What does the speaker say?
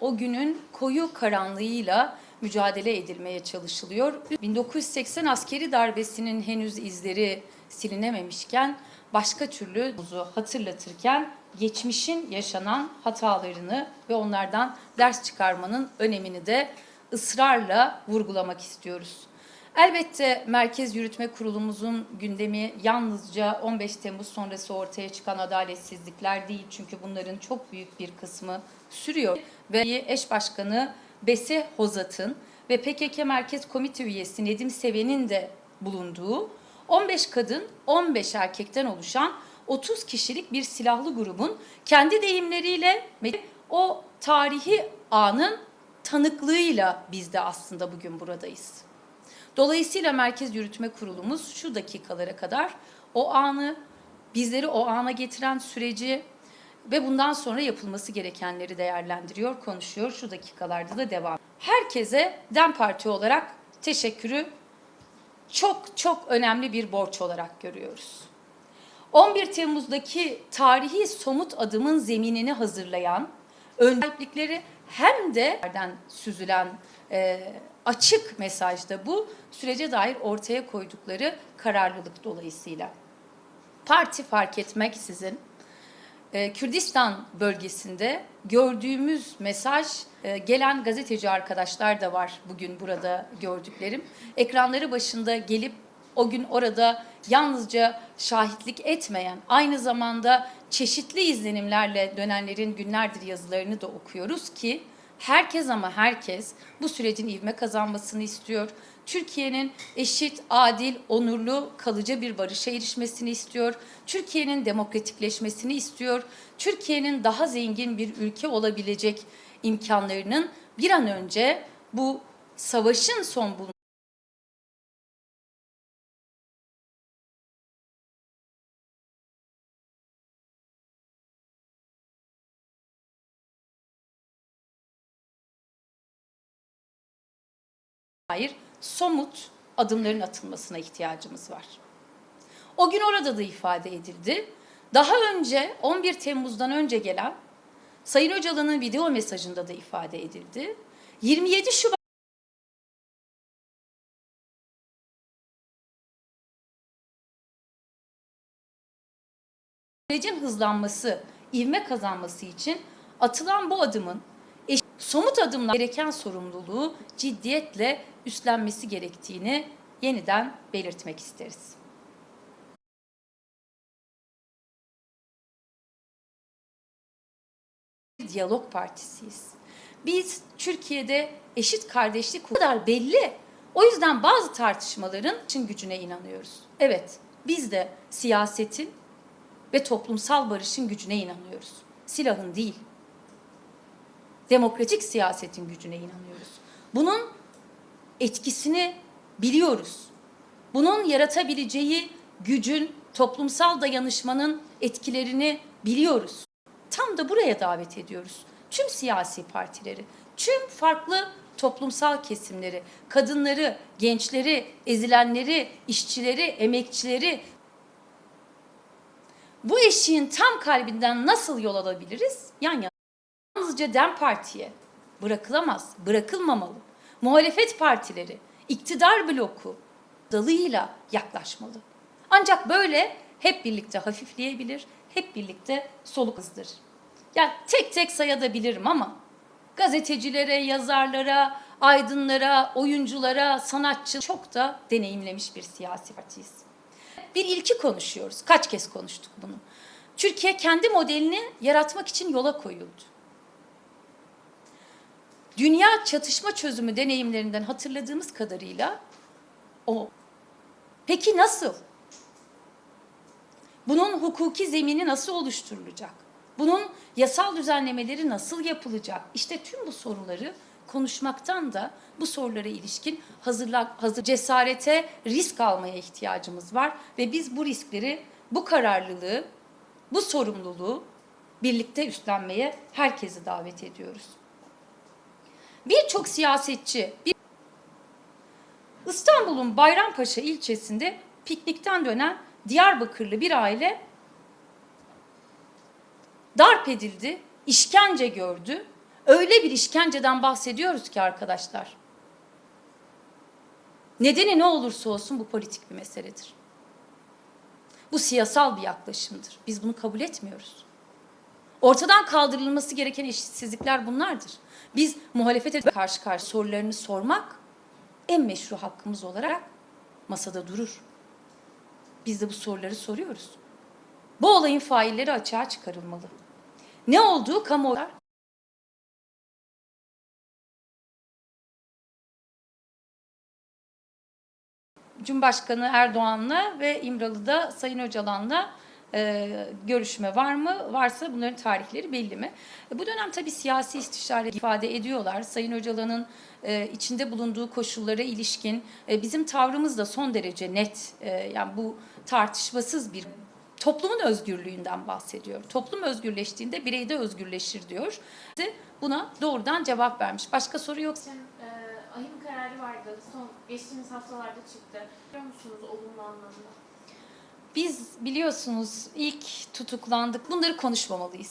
O günün koyu karanlığıyla mücadele edilmeye çalışılıyor. 1980 askeri darbesinin henüz izleri silinememişken başka türlü hatırlatırken geçmişin yaşanan hatalarını ve onlardan ders çıkarmanın önemini de ısrarla vurgulamak istiyoruz. Elbette Merkez Yürütme Kurulumuzun gündemi yalnızca 15 Temmuz sonrası ortaya çıkan adaletsizlikler değil. Çünkü bunların çok büyük bir kısmı sürüyor. Ve eş başkanı Bese Hozat'ın ve PKK Merkez Komite üyesi Nedim Seven'in de bulunduğu 15 kadın 15 erkekten oluşan 30 kişilik bir silahlı grubun kendi deyimleriyle o tarihi anın tanıklığıyla biz de aslında bugün buradayız. Dolayısıyla Merkez Yürütme Kurulumuz şu dakikalara kadar o anı, bizleri o ana getiren süreci ve bundan sonra yapılması gerekenleri değerlendiriyor, konuşuyor. Şu dakikalarda da devam. Herkese DEM Parti olarak teşekkürü çok çok önemli bir borç olarak görüyoruz. 11 Temmuz'daki tarihi somut adımın zeminini hazırlayan, öncelikleri hem de süzülen e, açık mesajda bu sürece dair ortaya koydukları kararlılık dolayısıyla. Parti fark etmeksizin e, Kürdistan bölgesinde gördüğümüz mesaj e, gelen gazeteci arkadaşlar da var bugün burada gördüklerim. Ekranları başında gelip o gün orada yalnızca şahitlik etmeyen, aynı zamanda çeşitli izlenimlerle dönenlerin günlerdir yazılarını da okuyoruz ki herkes ama herkes bu sürecin ivme kazanmasını istiyor. Türkiye'nin eşit, adil, onurlu, kalıcı bir barışa erişmesini istiyor. Türkiye'nin demokratikleşmesini istiyor. Türkiye'nin daha zengin bir ülke olabilecek imkanlarının bir an önce bu savaşın son bulması dair somut adımların atılmasına ihtiyacımız var. O gün orada da ifade edildi. Daha önce 11 Temmuz'dan önce gelen Sayın Öcalan'ın video mesajında da ifade edildi. 27 Şubat sürecin hızlanması, ivme kazanması için atılan bu adımın eş- somut adımlar gereken sorumluluğu ciddiyetle üstlenmesi gerektiğini yeniden belirtmek isteriz. Diyalog Partisiyiz. Biz Türkiye'de eşit kardeşlik kadar belli. O yüzden bazı tartışmaların için gücüne inanıyoruz. Evet, biz de siyasetin ve toplumsal barışın gücüne inanıyoruz. Silahın değil. Demokratik siyasetin gücüne inanıyoruz. Bunun etkisini biliyoruz. Bunun yaratabileceği gücün, toplumsal dayanışmanın etkilerini biliyoruz. Tam da buraya davet ediyoruz. Tüm siyasi partileri, tüm farklı toplumsal kesimleri, kadınları, gençleri, ezilenleri, işçileri, emekçileri bu eşiğin tam kalbinden nasıl yol alabiliriz? Yan yana. Yalnızca DEM Parti'ye bırakılamaz, bırakılmamalı. Muhalefet partileri, iktidar bloku dalıyla yaklaşmalı. Ancak böyle hep birlikte hafifleyebilir, hep birlikte soluk hızdır. Yani tek tek sayabilirim ama gazetecilere, yazarlara, aydınlara, oyunculara, sanatçı çok da deneyimlemiş bir siyasi partiyiz. Bir ilki konuşuyoruz. Kaç kez konuştuk bunu. Türkiye kendi modelini yaratmak için yola koyuldu. Dünya çatışma çözümü deneyimlerinden hatırladığımız kadarıyla o. Peki nasıl? Bunun hukuki zemini nasıl oluşturulacak? Bunun yasal düzenlemeleri nasıl yapılacak? İşte tüm bu soruları konuşmaktan da bu sorulara ilişkin hazırla, hazır cesarete, risk almaya ihtiyacımız var ve biz bu riskleri, bu kararlılığı, bu sorumluluğu birlikte üstlenmeye herkesi davet ediyoruz. Birçok siyasetçi bir İstanbul'un Bayrampaşa ilçesinde piknikten dönen Diyarbakırlı bir aile darp edildi, işkence gördü, Öyle bir işkenceden bahsediyoruz ki arkadaşlar. Nedeni ne olursa olsun bu politik bir meseledir. Bu siyasal bir yaklaşımdır. Biz bunu kabul etmiyoruz. Ortadan kaldırılması gereken eşitsizlikler bunlardır. Biz muhalefete karşı karşı sorularını sormak en meşru hakkımız olarak masada durur. Biz de bu soruları soruyoruz. Bu olayın failleri açığa çıkarılmalı. Ne olduğu kamuoyu Cumhurbaşkanı Erdoğan'la ve İmralı'da Sayın Öcalan'la e, görüşme var mı? Varsa bunların tarihleri belli mi? E, bu dönem tabii siyasi istişare ifade ediyorlar. Sayın Öcalan'ın e, içinde bulunduğu koşullara ilişkin e, bizim tavrımız da son derece net. E, yani bu tartışmasız bir toplumun özgürlüğünden bahsediyor. Toplum özgürleştiğinde birey de özgürleşir diyor. Buna doğrudan cevap vermiş. Başka soru yok. Geçen e, ahim kararı vardı. Son geçtiğimiz haftalarda çıktı. Biliyor musunuz olumlu anlamda? Biz biliyorsunuz ilk tutuklandık. Bunları konuşmamalıyız.